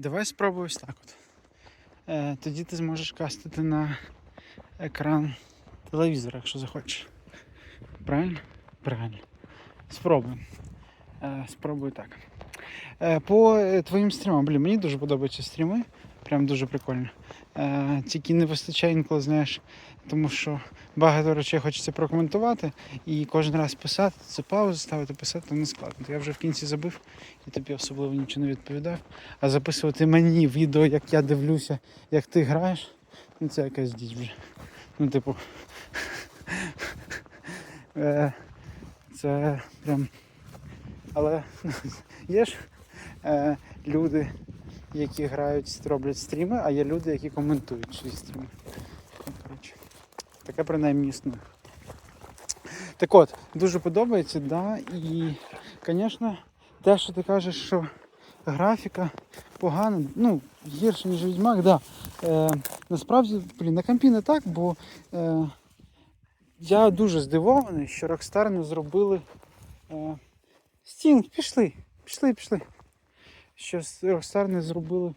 Давай спробуй ось так от. Е, тоді ти зможеш кастити на екран телевізора, якщо захочеш. Правильно? Правильно. Спробуй. Е, спробуй так. Е, по е, твоїм стрімам, блін, мені дуже подобаються стріми. Прям дуже прикольно. Е, тільки не вистачає інколи, знаєш, тому що багато речей хочеться прокоментувати і кожен раз писати, це паузу ставити, писати то не складно. Я вже в кінці забив і тобі особливо нічого не відповідав. А записувати мені відео, як я дивлюся, як ти граєш, ну це якась діч вже. Ну, типу. е, це прям. Але є ж е, люди, які грають, роблять стріми, а є люди, які коментують свої стріми. Ну, Таке принаймні існує. Так от, дуже подобається, да, і, звісно, те, що ти кажеш, що графіка погана, ну, гірше, ніж Відьмак, да. Е, насправді, блін, на компі не так, бо е, я дуже здивований, що Rockstar не зробили. Е, Стінг, пішли, пішли, пішли. Що Rockstar не зробили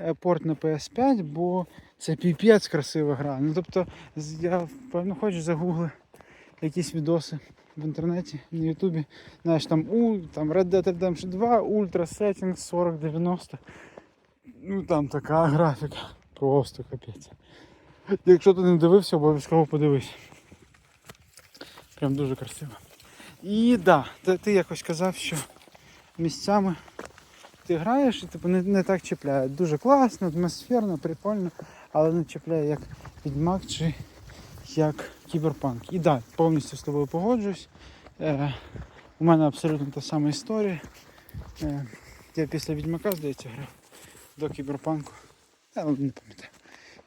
е, порт на PS5, бо це піпець красива гра. Ну тобто, я певно хочу загугли якісь відоси в інтернеті, на Ютубі. Знаєш, там у там Red Dead Redemption 2, Ultra Settings 4090. Ну там така графіка. Просто капець. Якщо ти не дивився, обов'язково подивись. Прям дуже красиво. І да, ти якось казав, що місцями ти граєш і типу, не, не так чіпляє. Дуже класно, атмосферно, прикольно, але не чіпляє як Відьмак чи як Кіберпанк. І да, повністю з тобою погоджуюсь. Е, у мене абсолютно та сама історія. Е, я після Відьмака, здається, грав до Кіберпанку. Я не пам'ятаю.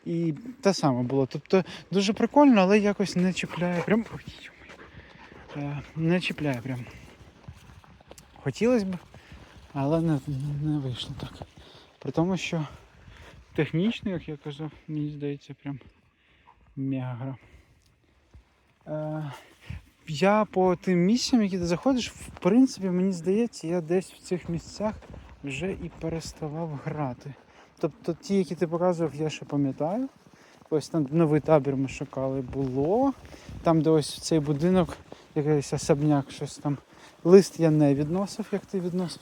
І те саме було. Тобто дуже прикольно, але якось не чіпляє. Прям. Ой. Е, не чіпляє прям. Хотілося б, але не, не вийшло так. При тому, що технічно, як я казав, мені здається, прям мега гра. Е, я по тим місцям, які ти заходиш, в принципі, мені здається, я десь в цих місцях вже і переставав грати. Тобто ті, які ти показував, я ще пам'ятаю. Ось там новий табір ми шукали, було. Там, де ось цей будинок, якийсь особняк, щось там. Лист я не відносив, як ти відносив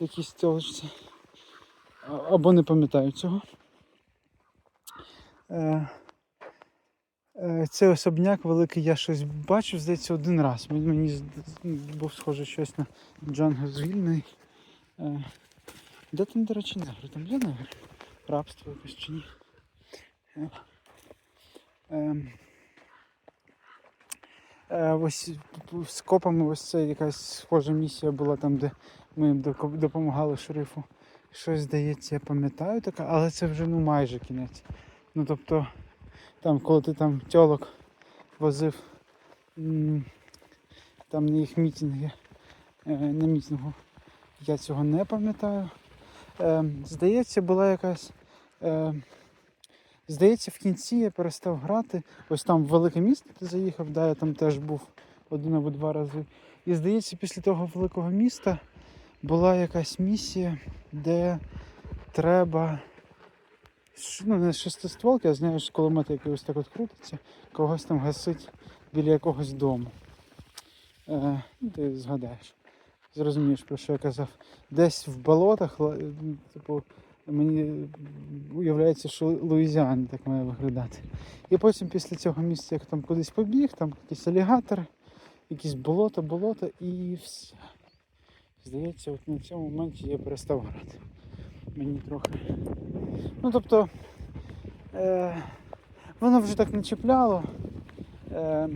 якісь тілочці. Або не пам'ятаю цього. Е, е, Цей особняк великий я щось бачив, здається, один раз. Мені, був схоже щось на Джанго звільний. Е, Де там, до речі, негри? Там є негри? Рабство якось чи ні? Е, ем, Е, ось з копами ось це якась схожа місія була там, де ми допомагали шерифу. Щось здається, я пам'ятаю таке, але це вже ну майже кінець. Ну тобто, там, коли ти там тьолок возив там на їх мітинги, е, на мітингу, я цього не пам'ятаю. Е, здається, була якась. Здається, в кінці я перестав грати. Ось там в велике місто ти заїхав, да, я там теж був один або два рази. І здається, після того великого міста була якась місія, де треба. Ну, не шестистволки, а знаєш, кулемет який ось так от крутиться, когось там гасить біля якогось дому. Е, ну, ти згадаєш. Зрозумієш, про що я казав. Десь в болотах, типу, мені уявляється, що Луїзіана так має виглядати. І потім після цього місця, як там кудись побіг, там якісь алігатори, якісь болото, болото і все. Здається, от на цьому моменті я перестав грати. Мені трохи. Ну тобто е, воно вже так не чіпляло. Е,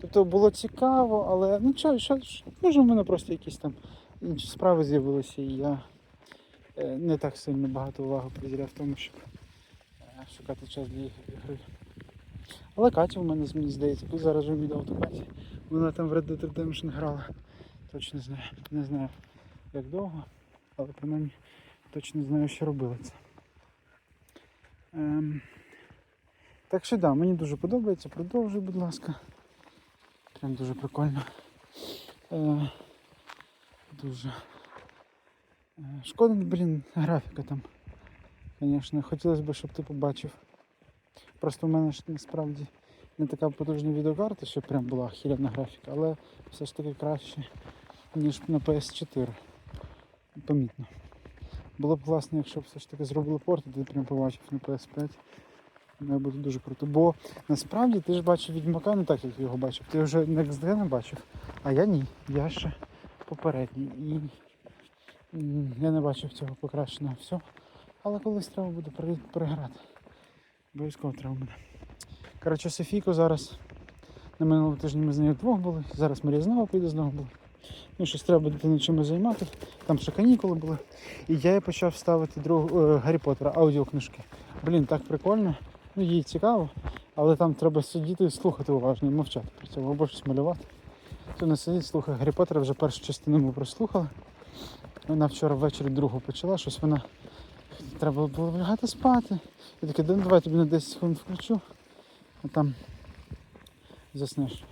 тобто було цікаво, але ну що, що, може в мене просто якісь там інші справи з'явилися, і я не так сильно багато уваги приділяв тому, щоб е, шукати час для гри. Але Катя в мене мені здається, тут зараз вже до Каті. Вона там в Red Dead Redemption грала. Точно знаю. Не знаю як довго, але принаймні точно знаю, що робила це. Ем, так що да, мені дуже подобається. Продовжуй, будь ласка. Прям дуже прикольно. Е, дуже. Шкода, блін, графіка там. Звісно, хотілося б, щоб ти побачив. Просто в мене ж насправді не така потужна відеокарта, що прям була хіляна графіка, але все ж таки краще, ніж на PS4. Помітно. Було б класно, якщо б все ж таки зробили порт, ти прям побачив на PS5. Має бути дуже круто. Бо насправді ти ж бачив Відьмака не так, як його бачив. Ти вже Next Gen бачив, а я ні. Я ще попередній. І я не бачив цього покращеного все. Але колись треба буде пере- переграти. Обов'язково треба буде. Коротше, Софійку зараз на минулому тижні ми з нею вдвох були. Зараз Марія знову піде знову були. Ну, щось треба дитину чимось займати. Там ще канікули були. І я почав ставити другу е, Гаррі Поттера, аудіокнижки. Блін, так прикольно. Ну, їй цікаво, але там треба сидіти і слухати уважно, і мовчати при цьому, або щось малювати. То не сидіть, слухай Гаррі Поттера, вже першу частину ми прослухали. Вона вчора ввечері другу почала, щось вона треба було лягати спати. Я такий, ну, давай тобі на 10 хвилин включу, а там заснеш.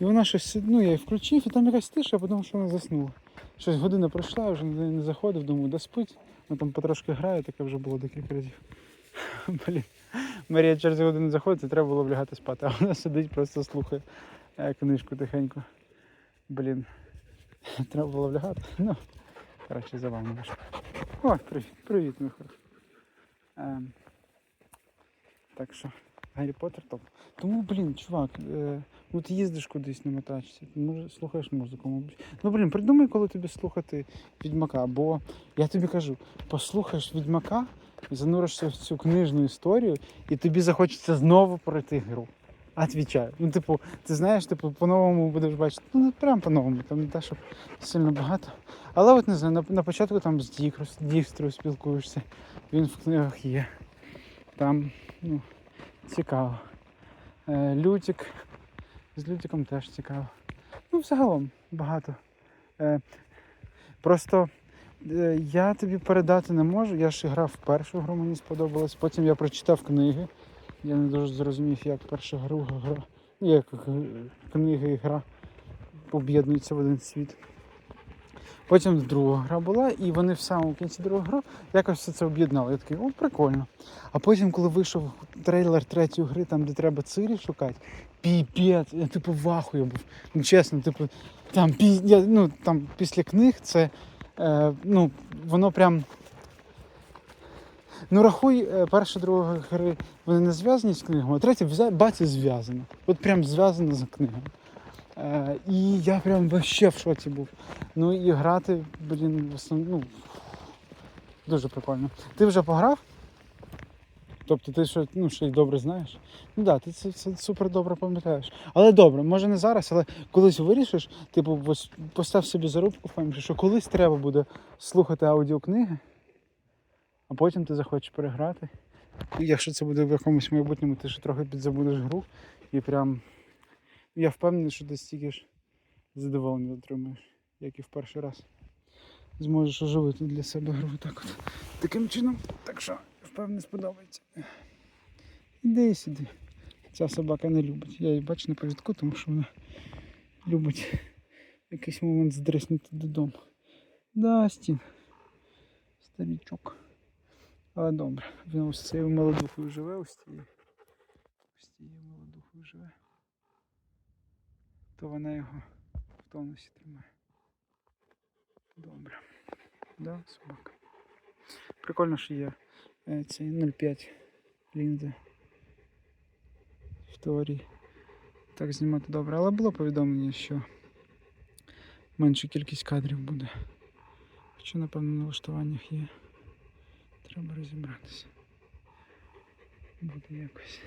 І вона щось, ну я її включив, і там якась тиша, я подумав, що вона заснула. Щось година пройшла, я вже не заходив, думаю, да спить. Вона там потрошки грає, таке вже було декілька разів. Блін. Марія через годину заходить, і треба було б лягати спати, а вона сидить, просто слухає е, книжку тихенько. Блін. Треба було б лягати. Ну, коротше, за вами вийшло. Ой, привіт, привіт. Ем, так що, Гаррі Поттер топ. Тому, блін, чувак, е, ну ти їздиш кудись на мотачці, може, слухаєш музику. Ну, блін, придумай, коли тобі слухати Відьмака, бо я тобі кажу, послухаєш Відьмака, зануришся в цю книжну історію, і тобі захочеться знову пройти гру. Отвічаю. Ну, типу, ти знаєш, типу, по-новому будеш бачити. Ну, не прям по-новому, там не те, щоб сильно багато. Але от не знаю, на, на початку там з Дікстрою спілкуєшся, він в книгах є. Там, ну, цікаво. Е, Лютик. З Лютиком теж цікаво. Ну, взагалом багато. Е, просто е, я тобі передати не можу. Я ж грав в першу гру, мені сподобалось. Потім я прочитав книги. Я не дуже зрозумів, як перша гру гра. Ну, як книги і гра об'єднуються в один світ. Потім друга гра була, і вони в самому кінці другої гри якось все це об'єднали. Я такий, о, прикольно. А потім, коли вийшов трейлер третьої гри, там, де треба Цирі шукати, піпець, я типу в ахуї був. Ну, чесно, типу, там, я, ну, там після книг це е, ну, воно прям. Ну, рахуй, е, перша друга гри вони не зв'язані з книгами, а третя баці зв'язана. От прям зв'язана з книгами. Е, і я прям вообще в шоці був. Ну і грати, блін, в основному, ну, дуже прикольно. Ти вже пограв? Тобто ти що, ну, ще й добре знаєш? Ну так, да, ти це, це супер добре пам'ятаєш. Але добре, може не зараз, але колись вирішиш, типу, постав собі зарубку в пам'яті, що колись треба буде слухати аудіокниги, а потім ти захочеш переграти. І якщо це буде в якомусь майбутньому, ти ще трохи підзабудеш гру і прям. Я впевнений, що ти стільки ж задоволення отримаєш, як і в перший раз. Зможеш оживити для себе гру так от. Таким чином, так що впевнений сподобається. Іди сюди. Ця собака не любить. Я її бачу на повідку, тому що вона любить в якийсь момент здриснути додому. Да, Стін. Старічок. Але добре. Він ось цією молодухою живе, ось цією. Ось цією молодухою живе. То вона його в тонусі тримає. Добре. Да, собака. Прикольно, що є е, цей 0,5 лінзи. В теорії. Так знімати добре. Але було повідомлення, що менша кількість кадрів буде. Хоча, напевно, на налаштуваннях є. Треба розібратися. Буде якось.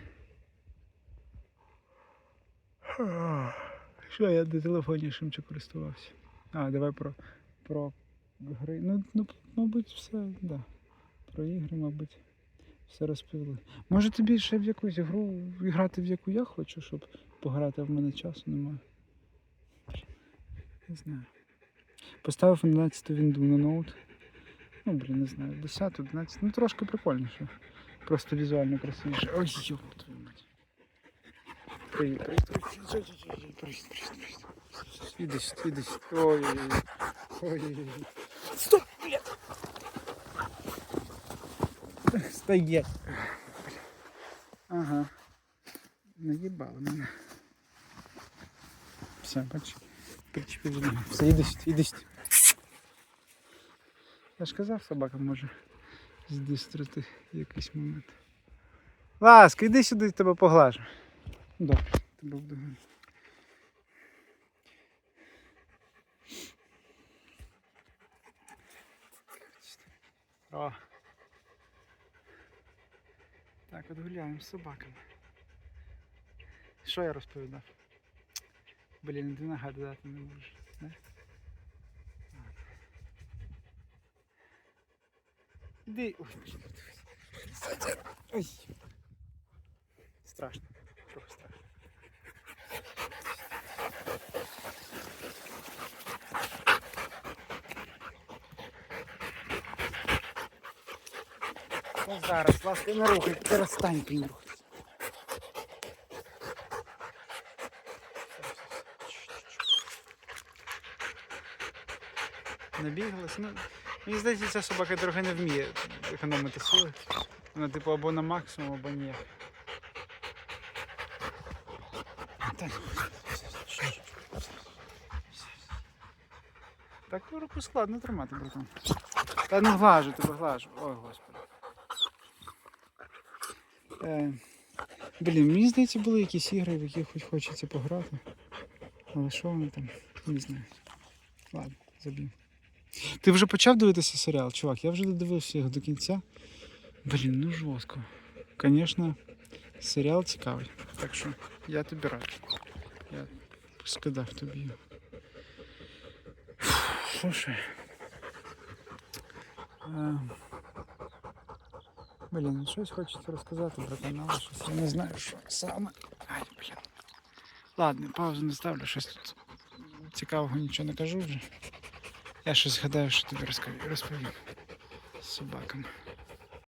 Що я до телефонішим чи користувався? А, давай про, про гри. Ну, ну, мабуть, все, да. Про ігри, мабуть, все розповіли. Може тобі ще в якусь гру грати, в яку я хочу, щоб пограти, а в мене часу немає. Не знаю. Поставив 11 вінду на ноут. Ну, блін, не знаю, 10, 11, ну трошки прикольніше. Просто візуально красивіше. Ой, ёб твою мать. Привіт, привіт, привіт, привіт, привіт, привіт, привіт. Іди сюди, іди сюди. Ой-ой-ой. Ой-ой-ой. Стоп, блядь! Стоять. Ага. Наїбали мене. Все, бач. Причепив до мене. Все, іди сюди, іди сюди. Я ж казав, собака може здистрити якийсь момент. Ласка, іди сюди, тебе поглажу. Добре, тебе вдогону. О. Так, от гуляємо з собаками. Що я розповідав? Блін, ти нагадати не можеш. Да? Іди. Ой. Ой. Страшно. Трохи страшно. Ну зараз, ласка, не рухай, перестань не рухай. Набігалась. Ну, мені здається, ця собака трохи не вміє економити сили. Вона типу або на максимум, або ні. Так. Таку руку складно тримати, братан. Та ну глажу, тебе глажу. Ой, господи. Е, блін, мені здається, були якісь ігри, в які хоч хочеться пограти. Але що вони там? Не знаю. Ладно, заб'ю. Ти вже почав дивитися серіал, чувак? Я вже додивився його до кінця. Блін, ну жорстко. Звісно, серіал цікавий. Так що я тобі радий. Я скидав тобі. Слушай. Е, Блін, ну щось хочеться розказати про канал, щось я не знаю, що саме. Ай, блін. Ладно, паузу не ставлю, щось тут цікавого нічого не кажу вже. Я щось згадаю, що тобі розповім з собаками.